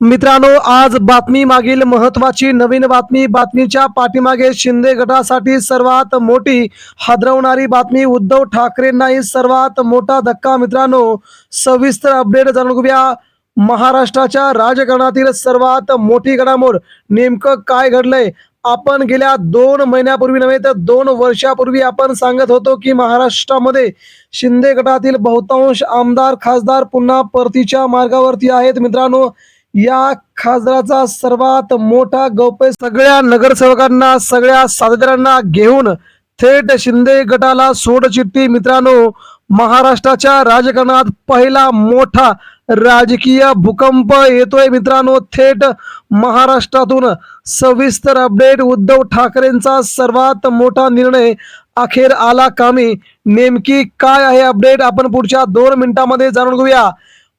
मित्रांनो आज बातमी मागील महत्वाची नवीन बातमी बातमीच्या पाठीमागे शिंदे गटासाठी सर्वात मोठी हादरवणारी बातमी उद्धव ठाकरेंनाही सर्वात मोठा धक्का. मित्रांनो सविस्तर अपडेट जाणून घेऊया. महाराष्ट्राच्या राजकारणातील सर्वात मोठी घडामोड नेमकं काय घडलंय? आपण गेल्या दोन महिन्यापूर्वी नव्हे तर दोन वर्षापूर्वी आपण सांगत होतो की महाराष्ट्रामध्ये शिंदे गटातील बहुतांश आमदार खासदार पुन्हा परतीच्या मार्गावरती आहेत. मित्रांनो या खासदाराचा सर्वात मोठा गौप्य सगळ्या नगरसेवकांना सगळ्या साथीदारांना घेऊन थेट शिंदे गटाला सोडचिठ्ठी. मित्रांनो महाराष्ट्राच्या राजकारणात पहिला मोठा राजकीय भूकंप येतोय मित्रांनो. थेट महाराष्ट्रातून सविस्तर अपडेट. उद्धव ठाकरेंचा सर्वात मोठा निर्णय अखेर आला. कामी नेमकी काय आहे अपडेट? आपण पुढच्या दोन मिनिटांमध्ये जाणून घेऊया.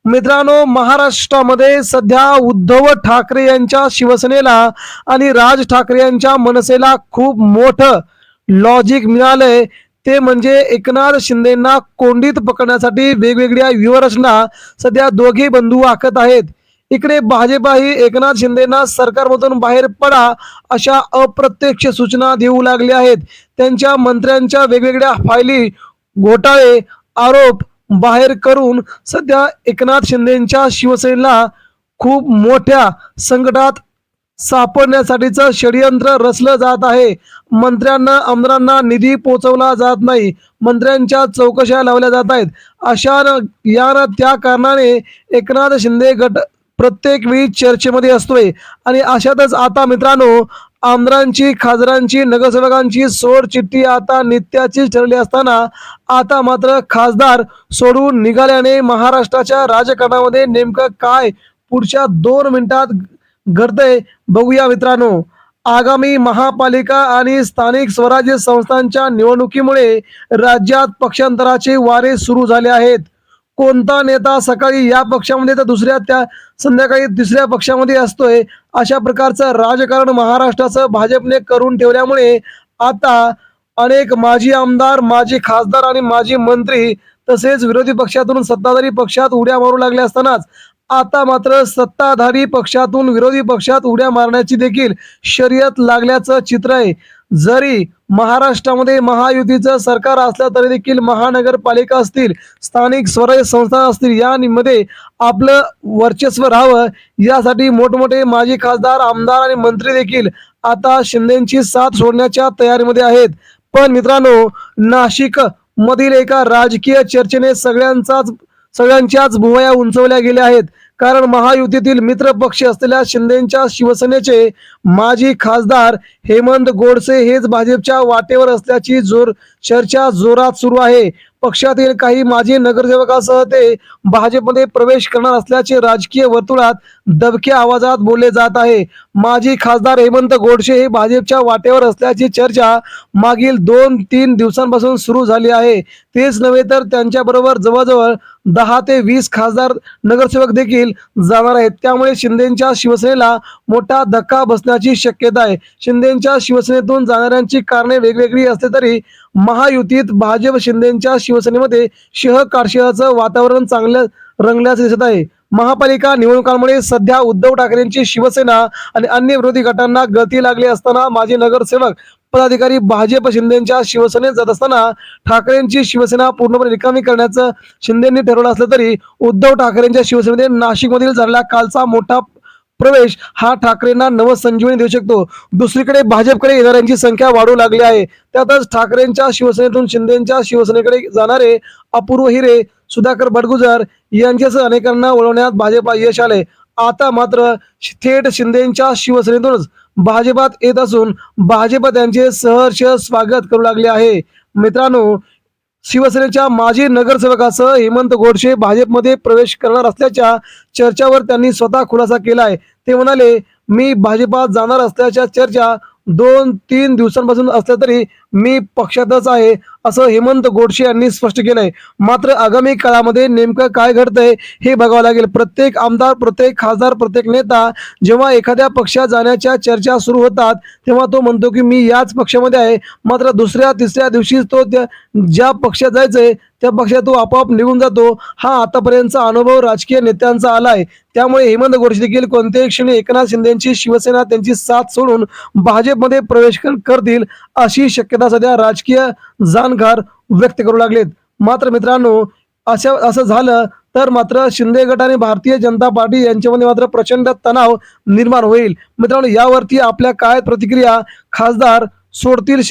मित्रांनो महाराष्ट्रामध्ये सध्या उद्धव ठाकरे यांच्या शिवसेनेला आणि राज ठाकरे यांच्या मनसेला खूप मोठं लॉजिक मिळालंय. ते म्हणजे एकनाथ शिंदेना कोंडीत पकडण्यासाठी वेगवेगळ्या व्यूहरचना सध्या दोघे बंधू आखत आहेत. इकडे भाजपाही एकनाथ शिंदेना सरकारमधून बाहेर पडा अशा अप्रत्यक्ष सूचना देऊ लागल्या आहेत. त्यांच्या मंत्र्यांच्या वेगवेगळ्या फायली घोटाळे आरोप बाहेर करून सध्या एकनाथ शिंदेच्या शिवसेनेला खूप मोठ्या संकटात सापडण्यासाठीचं षडयंत्र रचलं जात आहे. मंत्र्यांना आमदारांना निधी पोचवला जात नाही. मंत्र्यांच्या चौकशा लावल्या जात आहेत. अशा यानं या त्या कारणाने एकनाथ शिंदे गट प्रत्येक वेळी चर्चेमध्ये असतोय. आणि अशातच आता मित्रांनो आमदारांची खासदारांची नगरसेवकांची सोड चिठ्ठी आता नित्याची ठरली असताना आता मात्र खासदार सोडून निघाल्याने महाराष्ट्राच्या राजकारणामध्ये नेमकं काय पुढच्या दोन मिनिटात घडतंय बघूया मित्रांनो. आगामी महापालिका आणि स्थानिक स्वराज्य संस्थांच्या निवडणुकीमुळे राज्यात पक्षांतराचे वारे सुरू झाले आहेत. कोणता नेता सकाळी या पक्षामध्ये तर दुसऱ्या त्या संध्याकाळी दुसऱ्या पक्षामध्ये असतोय. अशा प्रकारचं राजकारण महाराष्ट्राचं भाजपने करून ठेवल्यामुळे आता अनेक माजी आमदार माजी खासदार आणि माजी मंत्री तसेच विरोधी पक्षातून सत्ताधारी पक्षात उड्या मारू लागल्या असतानाच आता मात्र सत्ताधारी पक्षातून विरोधी पक्षात उड्या मारण्याची देखील शर्यत लागल्याचं चित्र आहे. जरी महाराष्ट्रामध्ये महायुतीचं सरकार असलं तरी देखील महानगरपालिका असतील स्थानिक स्वराज्य संस्था असतील यांमध्ये आपलं वर्चस्व राहावं. यासाठी मोठमोठे माजी खासदार आमदार आणि मंत्री देखील आता शिंदेची साथ सोडण्याच्या तयारीमध्ये आहेत. पण मित्रांनो नाशिक मधील एका राजकीय चर्चेने सगळ्यांचाच सगळ्यांच्याच भुवया उंचवल्या गेल्या आहेत. कारण महायुतीतील मित्र पक्ष असलेल्या शिंदेच्या शिवसेनेचे माजी खासदार हेमंत गोडसे हेच भाजपच्या वाटेवर असल्याची जोर चर्चा जोरात सुरू आहे. पक्षातील काही माजी नगरसेवकासह ते भाजपमध्ये प्रवेश करणार असल्याचे राजकीय वर्तुळात दबक्या आवाजात बोलले जात आहे. माजी खासदार हेमंत गोडसे हे भाजपच्या वाटेवर असल्याची चर्चा मागील दोन तीन दिवसांपासून सुरू झाली आहे. तेच नव्हे तर त्यांच्याबरोबर जवळजवळ दहा ते वीस खासदार नगरसेवक देखील जाणार आहेत. त्यामुळे शिंदेच्या शिवसेनेला मोठा धक्का बसण्याची शक्यता आहे. शिंदेच्या शिवसेनेतून जाणाऱ्यांची कारणे वेगवेगळी असली तरी महायुतीत भाजप शिंदेच्या शिवसेनेमध्ये शह कारशहाचं वातावरण चांगलं रंगल्याचं दिसत आहे. महापालिका निवडणुकांमुळे सध्या उद्धव ठाकरेंची शिवसेना आणि अन्य विरोधी गटांना गती लागली असताना माजी नगरसेवक पदाधिकारी भाजप शिंदेच्या शिवसेनेत जात असताना ठाकरेंची शिवसेना पूर्णपणे रिकामी करण्याचं शिंदेंनी ठरवलं असलं तरी उद्धव ठाकरेंच्या शिवसेनेमध्ये नाशिकमधील झालेला कालचा मोठा प्रवेश हा ठाकरेंना नवसंजीवनी देऊ शकतो. दुसरीकडे भाजपकडे येणाऱ्यांची संख्या वाढू लागली आहे. त्यातच ठाकरेंच्या शिवसेनेतून शिंदेच्या शिवसेनेकडे जाणारे अपूर्व हिरे सुधाकर भटगुजर यांच्यासह अनेकांना वळवण्यात भाजपा यश आले. आता मात्र थेट शिंदेच्या शिवसेनेतूनच भाजपात येत असून भाजप त्यांचे सहर्ष स्वागत करू लागले आहे. मित्रांनो शिवसेनेच्या माजी नगरसेवकासह हेमंत गोडसे भाजपमध्ये प्रवेश करणार असल्याच्या चर्चावर त्यांनी स्वतः खुलासा केला आहे ते म्हणाले मी भाजपात जाणार असल्याच्या चर्चा दोन तीन दिवसांपासून असल्या तरी मी पक्षातच आहे असं हेमंत गोडसे यांनी स्पष्ट केलंय. मात्र आगामी काळामध्ये नेमकं काय घडतंय हे बघावं लागेल. प्रत्येक आमदार प्रत्येक खासदार प्रत्येक नेता जेव्हा एखाद्या पक्षात जाण्याच्या चर्चा सुरू होतात तेव्हा तो म्हणतो की मी याच पक्षामध्ये आहे. मात्र दुसऱ्या तिसऱ्या दिवशी तो त्या ज्या पक्षात जायचंय त्या पक्षात तो आपोआप निघून जातो. हा आतापर्यंतचा अनुभव राजकीय नेत्यांचा आलाय. त्यामुळे हेमंत गोडसे देखील कोणत्याही क्षणी एकनाथ शिंदेची शिवसेना त्यांची साथ सोडून भाजपमध्ये प्रवेश कर- करतील अशी शक्यता सध्या राजकीय जाणकार व्यक्त करू लागलेत. मात्र मित्रांनो अशा असं झालं तर मात्र शिंदे गट आणि भारतीय जनता पार्टी यांच्यामध्ये मात्र प्रचंड तणाव निर्माण होईल. मित्रांनो यावरती आपल्या काय प्रतिक्रिया? खासदार सोडतील